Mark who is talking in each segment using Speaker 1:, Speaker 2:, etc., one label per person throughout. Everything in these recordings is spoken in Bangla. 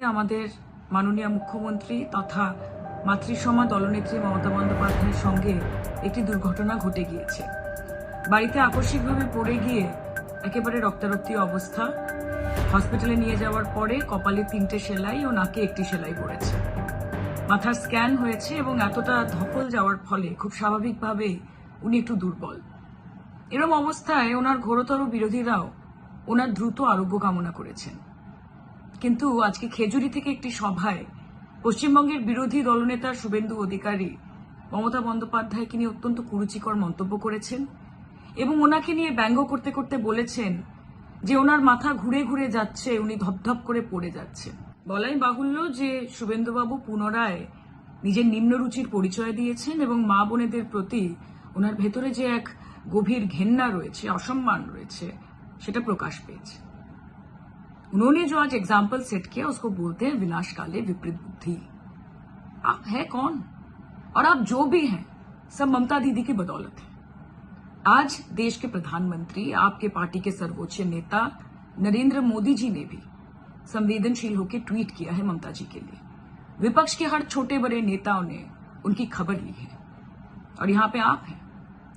Speaker 1: আমাদের মাননীয় মুখ্যমন্ত্রী তথা মাতৃসমা দলনেত্রী মমতা বন্দ্যোপাধ্যায়ের সঙ্গে একটি দুর্ঘটনা ঘটে গিয়েছে। বাড়িতে আকস্মিকভাবে পড়ে গিয়ে একেবারে রক্তারক্তি অবস্থা। হসপিটালে নিয়ে যাওয়ার পরে কপালে তিনটে সেলাই ও নাকে একটি সেলাই পড়েছে। মাথার স্ক্যান হয়েছে এবং এতটা ধকল যাওয়ার ফলে খুব স্বাভাবিকভাবেই উনি একটু দুর্বল। এরম অবস্থায় ওনার ঘোরতর বিরোধীরাও ওনার দ্রুত আরোগ্য কামনা করেছেন। কিন্তু আজকে খেজুরি থেকে একটি সভায় পশ্চিমবঙ্গের বিরোধী দলনেতা শুভেন্দু অধিকারী মমতা বন্দ্যোপাধ্যায়কে নিয়ে অত্যন্ত কুরুচিকর মন্তব্য করেছেন এবং ওনাকে নিয়ে ব্যঙ্গ করতে করতে বলেছেন যে ওনার মাথা ঘুরে ঘুরে যাচ্ছে, উনি ধপধপ করে পড়ে যাচ্ছেন। বলাই বাহুল্য যে শুভেন্দুবাবু পুনরায় নিজের নিম্নরুচির পরিচয় দিয়েছেন এবং মা বোনেদের প্রতি ওনার ভেতরে যে এক গভীর ঘেন্না রয়েছে, অসম্মান রয়েছে, সেটা প্রকাশ পেয়েছে। उन्होंने जो आज एग्ज़ाम्पल सेट किया, उसको बोलते हैं विनाश काले विपरीत बुद्धि। आप है कौन? और आप जो भी हैं, सब ममता दीदी की बदौलत है। आज देश के प्रधानमंत्री, आपके पार्टी के सर्वोच्च नेता, नरेंद्र मोदी जी ने भी संवेदनशील होकर ट्वीट किया है ममता जी के लिए। विपक्ष के हर छोटे बड़े नेताओं ने उनकी खबर ली है। और यहाँ पे आप हैं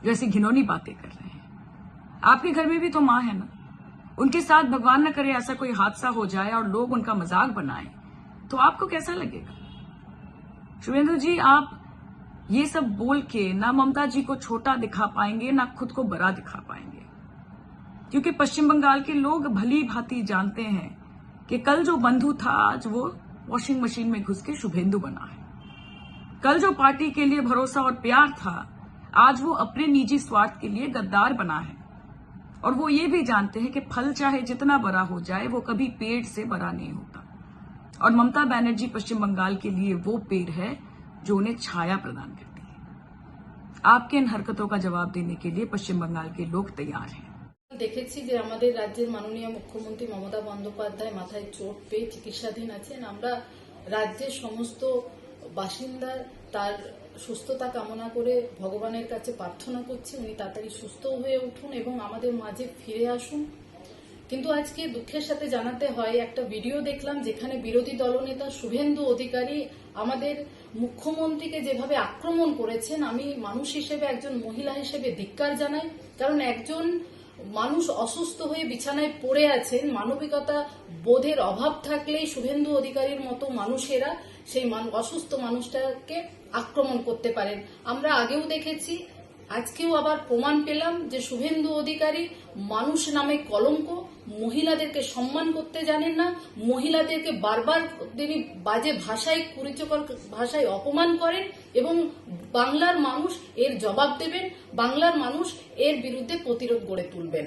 Speaker 1: जो ऐसी घिनौनी बातें कर रहे हैं। आपके घर में भी तो माँ है ना? उनके साथ भगवान न करे ऐसा कोई हादसा हो जाए और लोग उनका मज़ाक बनाए तो आपको कैसा लगेगा? शुभेंदु जी, आप ये सब बोल के ना ममता जी को छोटा दिखा पाएँगे, ना खुद को बड़ा दिखा पाएँगे। क्योंकि पश्चिम बंगाल के लोग भली भांति जानते हैं कि कल जो बंधु था, आज वो वॉशिंग मशीन में घुस के शुभेंदु बना है। कल जो पार्टी के लिए भरोसा और प्यार था, आज वो अपने निजी स्वार्थ के लिए गद्दार बना है। और वो ये भी जानते हैं कि फल चाहे जितना बड़ा हो जाए वो कभी पेड़ से बड़ा नहीं होता और ममता बनर्जी पश्चिम बंगाल के लिए वो पेड़ है जो उन्हें छाया प्रदान करती है आपके इन हरकतों का जवाब देने के लिए पश्चिम बंगाल के लोग तैयार हैं
Speaker 2: দেখেছি যে আমাদের রাজ্যের মাননীয় মুখ্যমন্ত্রী মমতা বন্দ্যোপাধ্যায় মাথায় চোট পেয়ে চিকিৎসাধীন আছেন আমরা রাজ্যের সমস্ত বাসিন্দা তার সুস্থতা কামনা করে ভগবানের কাছে প্রার্থনা করছি, উনি তাড়াতাড়ি সুস্থ হয়ে উঠুন এবং আমাদের মাঝে ফিরে আসুন। কিন্তু আজকে দুঃখের সাথে জানাতে হয়, একটা ভিডিও দেখলাম যেখানে বিরোধী দলনেতা শুভেন্দু অধিকারী আমাদের মুখ্যমন্ত্রীকে যেভাবে আক্রমণ করেছেন, আমি মানুষ হিসেবে একজন মহিলা হিসেবে ধিক্কার জানাই। কারণ একজন মানুষ অসুস্থ হয়ে বিছানায় পড়ে আছেন, মানবিকতা বোধের অভাব থাকলেই শুভেন্দু অধিকারীর মতো মানুষেরা সেই অসুস্থ মানুষটাকে আক্রমণ করতে পারেন। আমরা আগেও দেখেছি আজকেও আবার প্রমাণ পেলাম যে শুভেন্দু অধিকারী মানুষ নামে কলঙ্ক, মহিলাদেরকে সম্মান করতে জানেন না, মহিলাদেরকে বারবার তিনি বাজে ভাষায়, কুরিচকর ভাষায় অপমান করেন এবং বাংলার মানুষ এর জবাব দেবেন, বাংলার মানুষ এর বিরুদ্ধে প্রতিরোধ গড়ে তুলবেন।